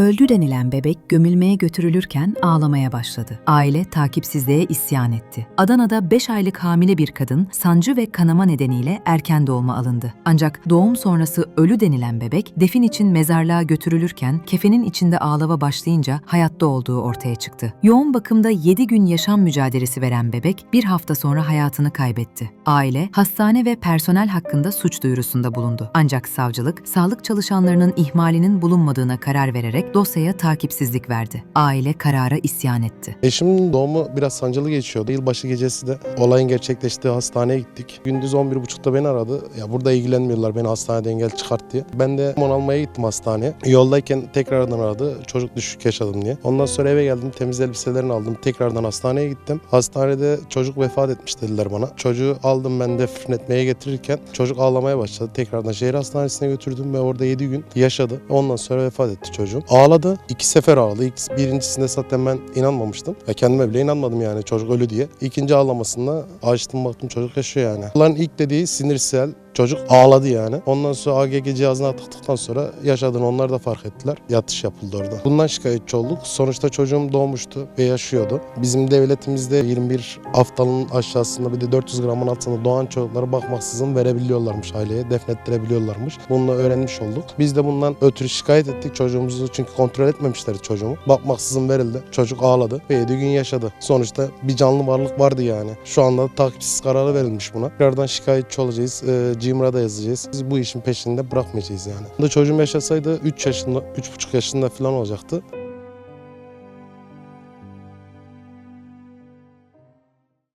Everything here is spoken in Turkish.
Öldü denilen bebek gömülmeye götürülürken ağlamaya başladı. Aile takipsizliğe isyan etti. Adana'da 5 aylık hamile bir kadın sancı ve kanama nedeniyle erken doğuma alındı. Ancak doğum sonrası ölü denilen bebek defin için mezarlığa götürülürken kefenin içinde ağlava başlayınca hayatta olduğu ortaya çıktı. Yoğun bakımda 7 gün yaşam mücadelesi veren bebek bir hafta sonra hayatını kaybetti. Aile hastane ve personel hakkında suç duyurusunda bulundu. Ancak savcılık sağlık çalışanlarının ihmalinin bulunmadığına karar vererek dosyaya takipsizlik verdi. Aile karara isyan etti. Eşimin doğumu biraz sancılı geçiyordu. Yılbaşı gecesi de olayın gerçekleştiği hastaneye gittik. Gündüz 11.30'da beni aradı. Ya burada ilgilenmiyorlar beni hastaneden gel çıkart diye. Ben de onu almaya gittim hastaneye. Yoldayken tekrardan aradı. Çocuk düşük yaşadım diye. Ondan sonra eve geldim. Temiz elbiselerini aldım. Tekrardan hastaneye gittim. Hastanede çocuk vefat etmiş dediler bana. Çocuğu aldım ben defnetmeye getirirken çocuk ağlamaya başladı. Tekrardan şehir hastanesine götürdüm ve orada 7 gün yaşadı. Ondan sonra vefat etti çocuğum. Ağladı. İki sefer ağladı. İlk, birincisinde zaten ben inanmamıştım. Ya kendime bile inanmadım yani çocuk ölü diye. İkinci ağlamasında açtım baktım çocuk yaşıyor yani. Onların ilk dediği sinirsel Çocuk ağladı yani. Ondan sonra AGG cihazına taktıktan sonra yaşadığını onlar da fark ettiler. Yatış yapıldı orada. Bundan şikayetçi olduk. Sonuçta çocuğum doğmuştu ve yaşıyordu. Bizim devletimizde 21 haftanın aşağısında bir de 400 gramın altında doğan çocuklara bakmaksızın verebiliyorlarmış aileye. Defnettirebiliyorlarmış. Bunu öğrenmiş olduk. Biz de bundan ötürü şikayet ettik çocuğumuzu çünkü kontrol etmemişler çocuğumu. Bakmaksızın verildi. Çocuk ağladı ve 7 gün yaşadı. Sonuçta bir canlı varlık vardı yani. Şu anda takipsiz kararı verilmiş buna. Tekrardan şikayetçi olacağız. Ee, Cimra'da yazacağız. Biz bu işin peşinde bırakmayacağız yani. Bu çocuğum yaşasaydı 3 yaşında, 3,5 yaşında falan olacaktı.